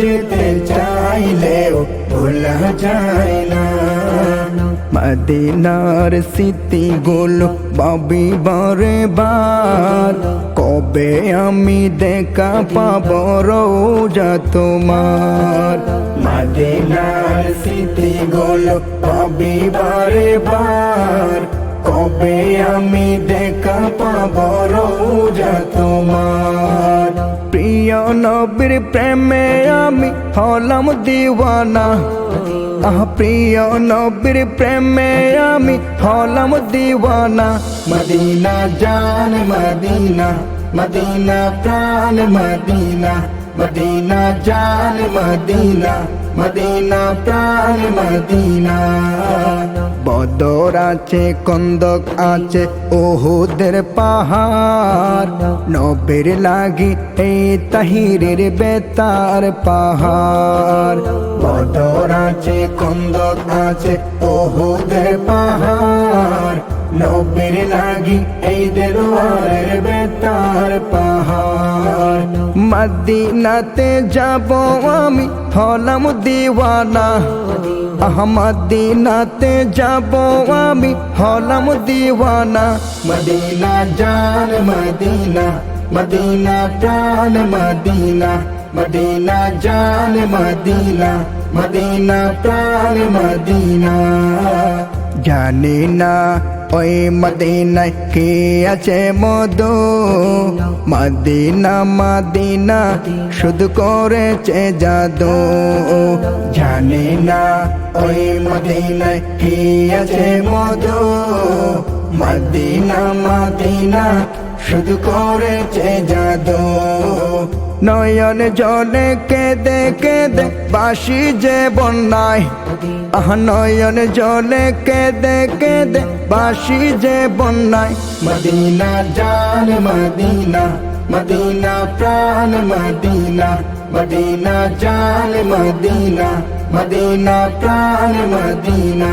যেতে চাইলেও ভোলা যায় না। মদিনার স্মৃতিগুলো বাবি বারে বার। কবে আমি দেখা পাব রোজা তোমার? মদিনার স্মৃতিগুলো বাবি বারে বার। কবে আমি দেখা পাব রোজা তোমার? নবীর প্রেমে আমি হলাম দিওয়ানা। প্রিয় নবীর প্রেমে আমি হলাম দিওয়ানা। মদিনা জান, মদিনা মদিনা প্রাণ, মদিনা মদিনা জান, মদিনা। মদিনা প্রাণ, মদিনা। বদর আছে, কন্দক আছে, ওহুদের পাহাড়। নবের লাগি এই তাহিরের বেতার পাহাড়। বদর আছে, কন্দক আছে, ওহুদের পাহাড়। নবের লাগি, এই দেওয়ারের বেতার পাহাড়। মদিনাতে যাব আমি, হলাম দিওয়ানা। আহমদিনাতে যাব আমি, হলাম দিওয়ানা। মদিনা জান, মদিনা মদিনা প্রাণ, মদিনা। মদিনা জান, মদিনা মদিনা প্রাণ, মদিনা। জানি না ওই মদিনায় কে আছে মধু? মদিনা মদিনা, শুধু করেছে জাদু। জানি না ওই মদিনায় কে আছে মধু। মদিনা মদিনা, শুধু করেছে জাদু। নয়ন জলে কেঁদে কেঁদে বাসি যে বন্যায়। আহ, নয়ন জলে কেঁদে কেঁদে বাসি যে বন্যায়। মদিনা জান, মদিনা মদিনা প্রাণ, মদিনা মদিনা জান, মদিনা মদিনা প্রাণ, মদিনা।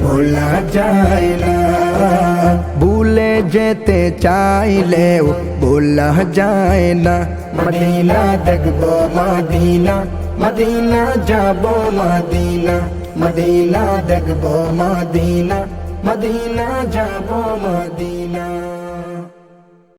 ভোলা যায় না। ভুলে যেতে চাইলেও ভোলা যায় না। মদিনা দেখব মদিনা মদিনা যাব মদিনা মদিনা দেখব মদিনা মদিনা যাব মদিনা।